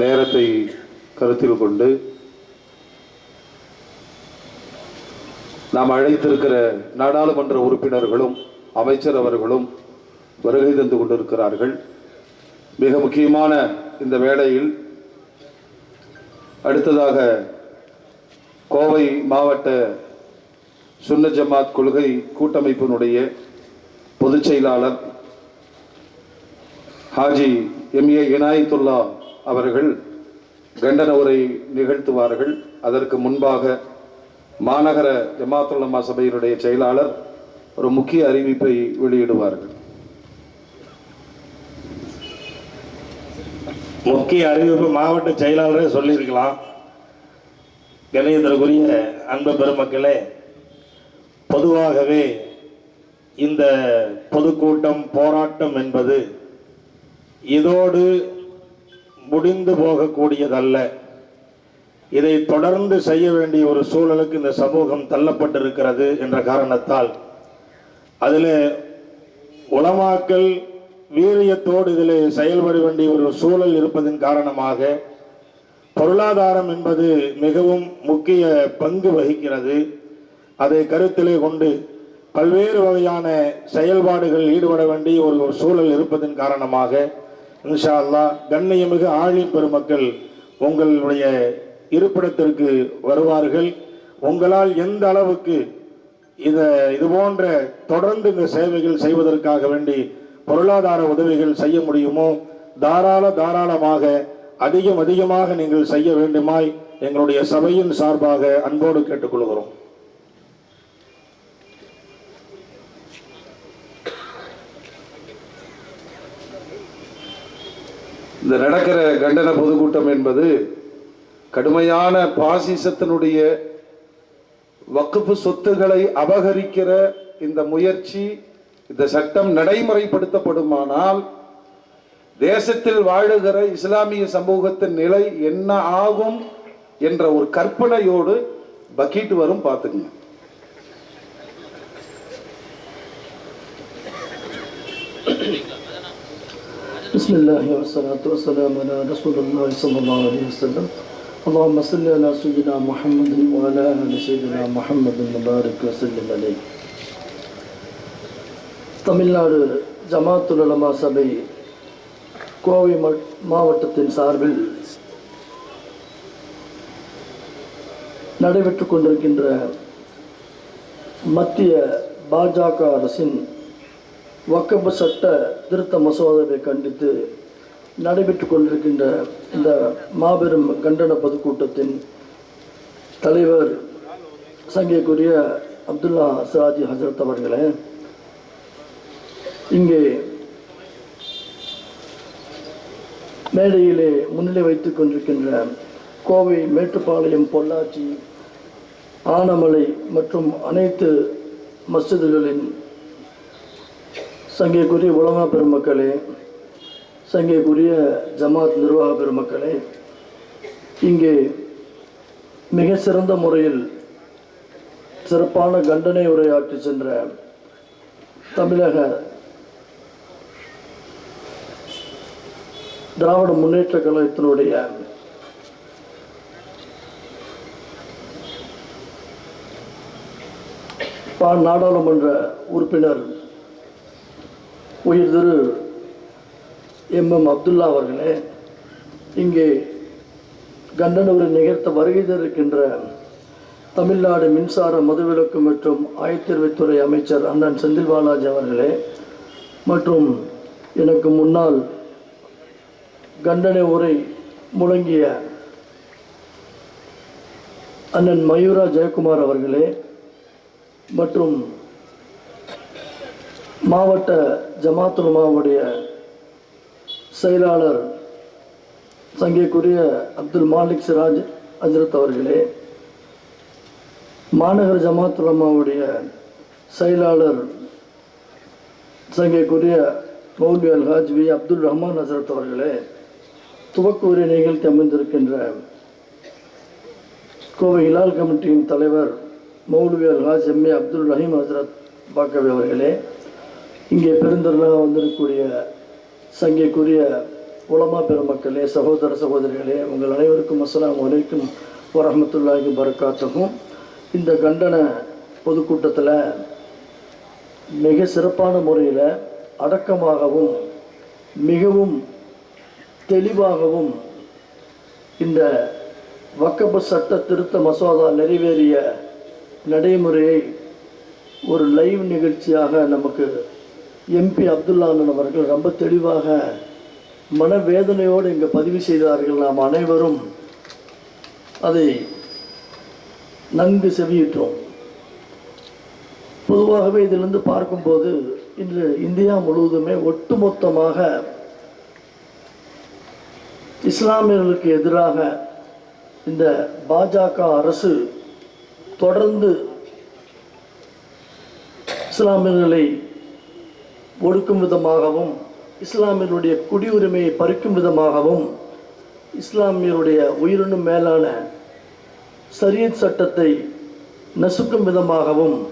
நேரத்தை கருத்தில் கொண்டு நாம் அழைத்திருக்கிற நாடாளுமன்ற உறுப்பினர்களும் அமைச்சர் அவர்களும் வருகை தந்து கொண்டிருக்கிறார்கள். மிக முக்கியமான இந்த வேளையில் அடுத்ததாக கோவை மாவட்ட சுன்ன ஜமாத் கொள்கை கூட்டமைப்பினுடைய பொதுச் செயலாளர் ஹாஜி எம்ஏ இனாயத்துல்லா அவர்கள் கண்டன உரை நிகழ்த்துவார்கள். அதற்கு முன்பாக மாநகர ஜமாத்துலமா சபையினுடைய செயலாளர் ஒரு முக்கிய அறிவிப்பை வெளியிடுவார்கள். முக்கிய அறிவிப்பு மாவட்ட செயலாளரே சொல்லியிருக்கலாம். கணியத்திற்குரிய அன்பு பெருமக்களே பொதுவாகவே இந்த பொதுக்கூட்டம் போராட்டம் என்பது இதோடு முடிந்து போகக்கூடியதல்ல. இதை தொடர்ந்து செய்ய வேண்டிய ஒரு சூழலுக்கு இந்த சமூகம் தள்ளப்பட்டிருக்கிறது என்ற காரணத்தால். அதில் உளமாக்கல் வீரியத்தோடு இதில் செயல்பட வேண்டிய ஒரு சூழல் இருப்பதன் காரணமாக பொருளாதாரம் என்பது மிகவும் முக்கிய பங்கு வகிக்கிறது. அதை கருத்திலே கொண்டு பல்வேறு வகையான செயல்பாடுகள் ஈடுபட வேண்டிய ஒரு சூழல் இருப்பதன் காரணமாக இன்ஷா அல்லாஹ் கண்ணியமிகு ஆழி பெருமக்கள் உங்களுடைய இருப்பிடத்திற்கு வருவார்கள். உங்களால் எந்த அளவுக்கு இதை இது போன்ற தொடர்ந்து இந்த சேவைகள் செய்வதற்காக வேண்டி பொருளாதார உதவிகள் செய்ய முடியுமோ தாராள தாராளமாக அதிகம் அதிகமாக நீங்கள் செய்ய வேண்டுமாய் எங்களுடைய சபையின் சார்பாக அன்போடு கேட்டுக்கொள்கிறோம். இந்த நடக்கிற கண்டன பொதுக்கூட்டம் என்பது கடுமையான பாசிசத்தினுடைய வக்குப்பு சொத்துக்களை அபகரிக்கிற இந்த முயற்சி இந்த சட்டம் நடைமுறைப்படுத்தப்படுமானால் தேசத்தில் வாழுகிற இஸ்லாமிய சமூகத்தின் நிலை என்ன ஆகும் என்ற ஒரு கற்பனையோடு பக்கீட் வரும் பார்த்துக்குங்க. بسم الله والصلاة والسلام على رسول الله صلى الله عليه وسلم اللهم صل على سيدنا محمد وعلى آل سيدنا محمد مبارك وسلم عليه தமிழ்நாடு ஜமாத்துல் உலமா சபை கோவை ம- மாவட்டத்தின் சார்பில் நடைபெற்று கொண்டிருக்கின்ற மத்திய பாஜக அரசின் வக்கம்பு சட்ட திருத்த மசோதாவை கண்டித்து நடைபெற்று கொண்டிருக்கின்ற இந்த மாபெரும் கண்டன பொதுக்கூட்டத்தின் தலைவர் சங்கைக்குரிய அப்துல்லா சிராஜி ஹசரத் அவர்களே இங்கே மேடையிலே முன்னிலை வைத்துக் கொண்டிருக்கின்ற கோவை மேட்டுப்பாளையம் பொள்ளாச்சி ஆனமலை மற்றும் அனைத்து மஸ்ஜிதுகளின் சங்கைக்குரிய உலமா பெருமக்களே சங்கைக்குரிய ஜமாத் நிர்வாக பெருமக்களே இங்கே மிக சிறந்த முறையில் சிறப்பான கண்டனை உரையாற்றி சென்ற தமிழக திராவிட முன்னேற்ற கழகத்தினுடைய பா- நாடாளுமன்ற உறுப்பினர் உயிர் திரு எம் எம் அப்துல்லா அவர்களே இங்கே கண்டனூரில் உரை நிகழ்த்த வருகை தருக்கின்ற தமிழ்நாடு மின்சார மதுவிலக்கு மற்றும் ஆயத்தீர்வைத்துறை அமைச்சர் அண்ணன் செந்தில் பாலாஜி அவர்களே மற்றும் எனக்கு முன்னால் கண்டன உரை முழங்கிய அண்ணன் மயூரா ஜெயக்குமார் அவர்களே மற்றும் மாவட்ட ஜமாத்துலமாவுடைய செயலாளர் சங்கைக்குரிய அப்துல் மாலிக் சிராஜ் அஜரத் அவர்களே மாநகர ஜமாத்துலமாவுடைய செயலாளர் சங்கைக்குரிய மௌலி அல் ஹாஜ் வி அப்துல் ரஹ்மான் ஹசரத் அவர்களே துவக்க உரை நிகழ்த்தி அமைந்திருக்கின்ற கோவை இலால் கமிட்டியின் தலைவர் மௌலவி அல் ஹாஜ் அப்துல் ரஹீம் ஹசரத் பாக்கவி அவர்களே இங்கே பெருந்தரலாக வந்திருக்கக்கூடிய சங்கைக்குரிய உலமா பெருமக்களே சகோதர சகோதரிகளே உங்கள் அனைவருக்கும் அஸ்லாம் வலைக்கும் வரஹ்மத்துல்லாஹி பரக்காத்தகும் இந்த கண்டன பொதுக்கூட்டத்தில் மிக சிறப்பான முறையில் அடக்கமாகவும் மிகவும் தெளிவாகவும் இந்த வக்கப்பு சட்ட திருத்த மசோதா நிறைவேறிய நடைமுறையை ஒரு லைவ் நிகழ்ச்சியாக நமக்கு எம்பி அப்துல்லா அவர்கள் ரொம்ப தெளிவாக மனவேதனையோடு இங்கே பதிவு செய்தார்கள். நாம் அனைவரும் அதை நன்கு செவியிட்டோம் பொதுவாகவே இதிலிருந்து பார்க்கும்போது இன்று இந்தியா முழுவதுமே ஒட்டுமொத்தமாக இஸ்லாமியர்களுக்கு எதிராக இந்த பாஜக அரசு தொடர்ந்து இஸ்லாமியர்களை ஒடுக்கும் விதமாகவும் இஸ்லாமியருடைய குடியுரிமையை பறிக்கும் விதமாகவும் இஸ்லாமியருடைய உயிரினும் மேலான சரியத் சட்டத்தை நசுக்கும் விதமாகவும்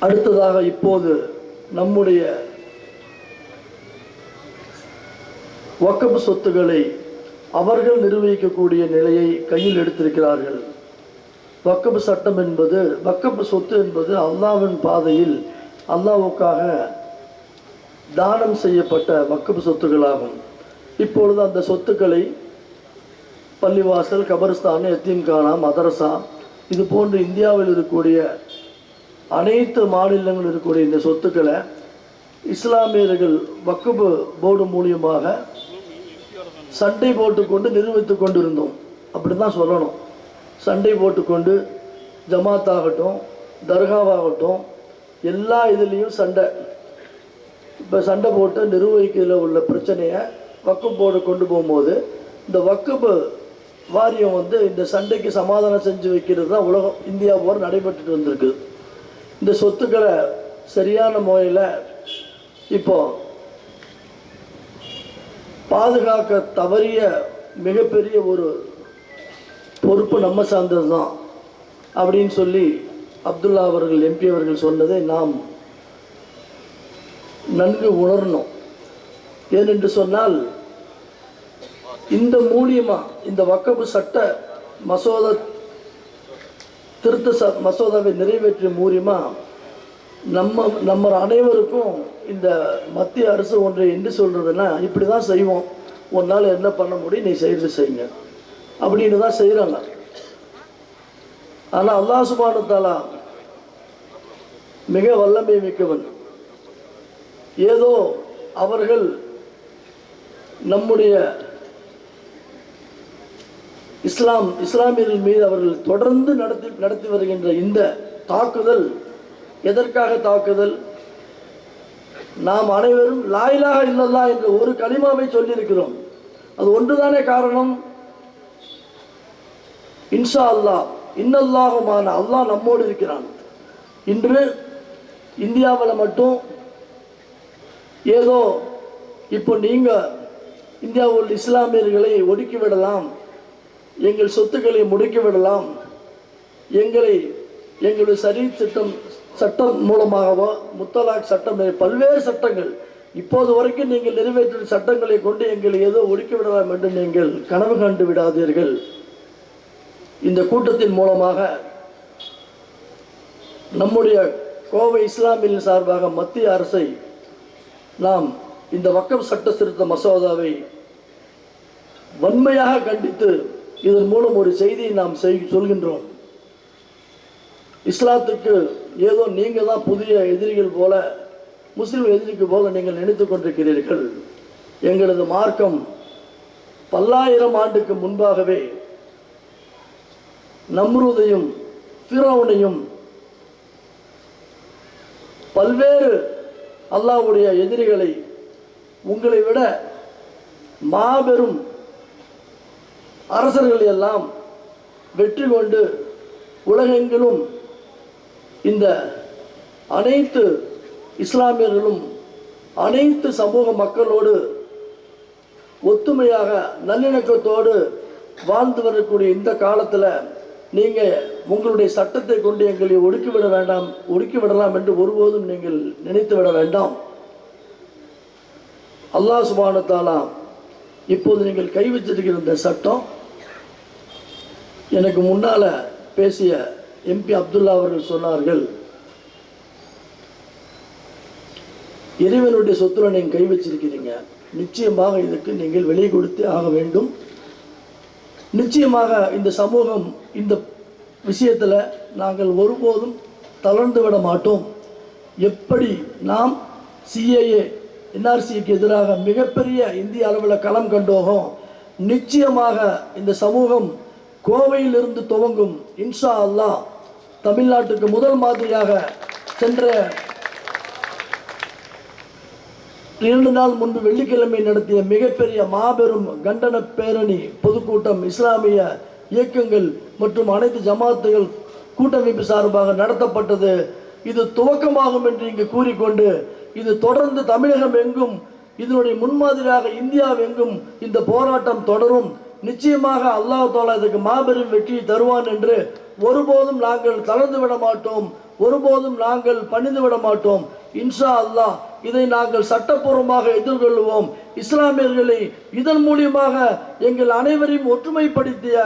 அடுத்ததாக இப்போது நம்முடைய வக்கப்பு சொத்துக்களை அவர்கள் நிர்வகிக்கக்கூடிய நிலையை கையில் எடுத்திருக்கிறார்கள். வக்கப்பு சட்டம் என்பது வக்கப்பு சொத்து என்பது அல்லாவின் பாதையில் அல்லாவுக்காக தானம் செய்யப்பட்ட மக்கும் சொத்துக்களாகும். இப்பொழுது அந்த சொத்துக்களை பள்ளிவாசல் கபர்ஸ்தான் எத்தீம்கானா மதரசா இது போன்று இந்தியாவில் இருக்கக்கூடிய அனைத்து மாநிலங்களில் இருக்கக்கூடிய இந்த சொத்துக்களை இஸ்லாமியர்கள் வக்குபு போர்டு மூலியமாக சண்டை போட்டுக்கொண்டு நிர்வகித்து கொண்டு இருந்தோம் அப்படி தான் சொல்லணும். சண்டை போட்டுக்கொண்டு ஜமாத் ஆகட்டும் தர்காவாகட்டும் எல்லா இதுலேயும் சண்டை. இப்போ சண்டை போட்டு நிர்வகிக்கிறதுல உள்ள பிரச்சனையை வக்குப் போர்டு கொண்டு போகும்போது இந்த வக்குப்பு வாரியம் வந்து இந்த சண்டைக்கு சமாதானம் செஞ்சு வைக்கிறது தான் உலகம் இந்தியா போர் நடைபெற்றுட்டு வந்திருக்கு. இந்த சொத்துக்களை சரியான முறையில் இப்போ பாதுகாக்க தவறிய மிகப்பெரிய ஒரு பொறுப்பு நம்ம சார்ந்தது தான் அப்படின்னு சொல்லி அப்துல்லா அவர்கள் எம்பி அவர்கள் சொன்னதை நாம் நன்கு உணரணும். ஏனென்று சொன்னால் இந்த மூலியமாக இந்த வக்கபு சட்ட மசோதா திருத்த ச மசோதாவை நிறைவேற்றிய மூலியமாக நம்ம நம்ம அனைவருக்கும் இந்த மத்திய அரசு ஒன்றை என்று சொல்கிறதுன்னா இப்படி தான் செய்வோம். உன்னால் என்ன பண்ண முடியும்? நீ செய்கிறது செய்யுங்க. அப்படின்னு தான் செய்கிறாங்க ஆனால் அல்லாஹ் சுபானுத்தாலா மிக வல்லமை மிக்கவன். ஏதோ அவர்கள் நம்முடைய இஸ்லாம் இஸ்லாமியர்கள் மீது அவர்கள் தொடர்ந்து நடத்தி நடத்தி வருகின்ற இந்த தாக்குதல் எதற்காக தாக்குதல்? நாம் அனைவரும் லாயிலாக இல்லல்லா என்ற ஒரு களிமாவை சொல்லியிருக்கிறோம். அது ஒன்றுதானே காரணம்? இன்ஷா அல்லாஹ். இன்னல்லாகுமான அல்லாஹ் நம்மோடு இருக்கிறான். இன்று இந்தியாவில் மட்டும் ஏதோ இப்போ நீங்கள் இந்தியாவில் இஸ்லாமியர்களை ஒடுக்கி விடலாம் எங்கள் சொத்துக்களை முடுக்கி விடலாம் எங்களை எங்களுடைய சரி சட்டம் சட்டம் மூலமாகவோ முத்தலாக் சட்டம் பல்வேறு சட்டங்கள் இப்போது வரைக்கும் நீங்கள் நிறைவேற்றிய சட்டங்களை கொண்டு எங்களை ஏதோ ஒடுக்கி விடலாம் என்று நீங்கள் கனவு கண்டு விடாதீர்கள். இந்த கூட்டத்தின் மூலமாக நம்முடைய கோவை இஸ்லாமியின் சார்பாக மத்திய அரசை நாம் இந்த வக்கம் சட்ட திருத்த மசோதாவை வன்மையாக கண்டித்து இதன் மூலம் ஒரு செய்தியை நாம் செய் சொல்கின்றோம். இஸ்லாத்துக்கு ஏதோ நீங்கள் தான் புதிய எதிரிகள் போல முஸ்லீம் எதிரிக்கு போல நீங்கள் நினைத்து கொண்டிருக்கிறீர்கள். எங்களது மார்க்கம் பல்லாயிரம் ஆண்டுக்கு முன்பாகவே நம்ருதையும் ஃபிரௌனையும் பல்வேறு அல்லாஹ்வுடைய எதிரிகளை உங்களை விட மாபெரும் அரசர்கள் எல்லாம் வெற்றி கொண்டு உலகெங்கிலும் இந்த அனைத்து இஸ்லாமியர்களும் அனைத்து சமூக மக்களோடு ஒத்துமையாக நல்லிணக்கத்தோடு வாழ்ந்து வரக்கூடிய இந்த காலத்தில் நீங்கள் உங்களுடைய சட்டத்தை கொண்டு எங்களை ஒடுக்கிவிட வேண்டாம் ஒடுக்கி விடலாம் என்று ஒருபோதும் நீங்கள் நினைத்து விட வேண்டாம். அல்லாஹ் சுபானத்தாலா இப்போது நீங்கள் கை வச்சிருக்கிற இந்த சட்டம் எனக்கு முன்னால் பேசிய எம்பி அப்துல்லா அவர்கள் சொன்னார்கள் இறைவனுடைய சொத்துல நீங்கள் கை வச்சிருக்கிறீங்க நிச்சயமாக இதுக்கு நீங்கள் வெளியே கொடுத்து ஆக வேண்டும். நிச்சயமாக இந்த சமூகம் இந்த விஷயத்தில் நாங்கள் ஒருபோதும் தளர்ந்து விட மாட்டோம். எப்படி நாம் சிஏஏ என்ஆர்சிக்கு எதிராக மிகப்பெரிய இந்திய அளவில் களம் கண்டோகும் நிச்சயமாக இந்த சமூகம் கோவையிலிருந்து துவங்கும். இன்ஷா அல்லாஹ் தமிழ்நாட்டுக்கு முதல் மாதிரியாக சென்ற இரண்டு நாள் முன்பு வெள்ளிக்கிழமை நடத்திய மிகப்பெரிய மாபெரும் கண்டன பேரணி பொதுக்கூட்டம் இஸ்லாமிய இயக்கங்கள் மற்றும் அனைத்து ஜமாத்துகள் கூட்டமைப்பு சார்பாக நடத்தப்பட்டது. இது துவக்கமாகும் என்று இங்கு கூறிக்கொண்டு இது தொடர்ந்து தமிழகம் எங்கும் இதனுடைய முன்மாதிரியாக இந்தியாவெங்கும் இந்த போராட்டம் தொடரும். நிச்சயமாக அல்லாஹ் தாலா இதுக்கு மாபெரும் வெற்றியை தருவான் என்று ஒருபோதும் நாங்கள் தளர்ந்து விட மாட்டோம். ஒருபோதும் நாங்கள் பணிந்து விட மாட்டோம். இன்ஷா அல்லாஹ் இதை நாங்கள் சட்டப்பூர்வமாக எதிர்கொள்வோம் இஸ்லாமியர்களை இதன் மூலியமாக எங்கள் அனைவரையும் ஒற்றுமைப்படுத்திய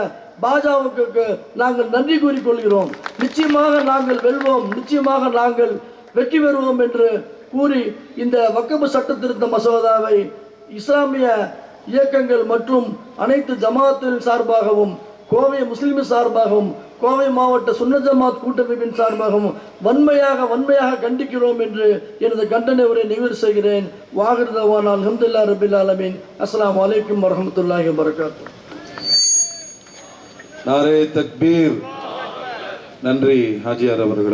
பாஜகவுக்கு நாங்கள் நன்றி கூறிக்கொள்கிறோம். நிச்சயமாக நாங்கள் வெல்வோம். நிச்சயமாக நாங்கள் வெற்றி பெறுவோம் என்று கூறி இந்த வக்கபு சட்ட திருத்த மசோதாவை இஸ்லாமிய இயக்கங்கள் மற்றும் அனைத்து ஜமாத்தின் சார்பாகவும் கோவை முஸ்லிம் சார்பாகவும் கோவை மாவட்ட சுன்ன ஜமாத் கூட்டமைப்பின் சார்பாகவும் வன்மையாக வன்மையாக கண்டிக்கிறோம் என்று எனது கண்டன உரை நிறைவு செய்கிறேன். வாகிருதவான் அலமதுல்லா ரபில் ஆலமீன். அஸ்லாம் அலைக்கும் வரமத்துல்லாஹி வரகாத்து நாரே தக்பீர். நன்றி ஹாஜியார் அவர்களே.